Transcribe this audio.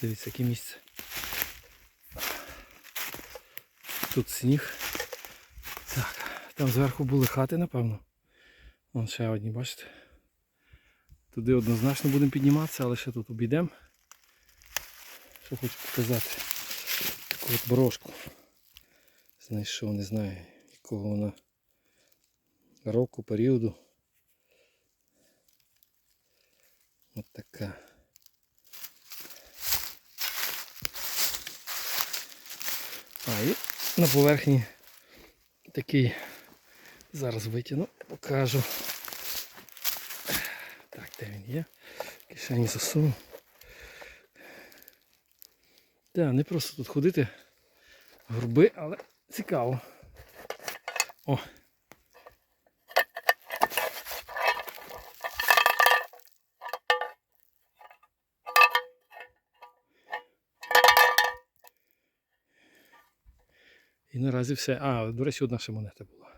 Дивіться, яке місце. Тут сніг. Так, там зверху були хати, напевно. Вон ще одні, бачите? Туди однозначно будемо підніматися, але ще тут обійдемо. Що хочу показати. Таку от борошку. Знайшов, не знаю, якого вона року, періоду. От така. А і на поверхні такий. Зараз витягну, покажу. Так, де він є? Кишені засуну. Так, не просто тут ходити. Груби, але цікаво. О! І наразі все. А, до речі, одна ще монета була.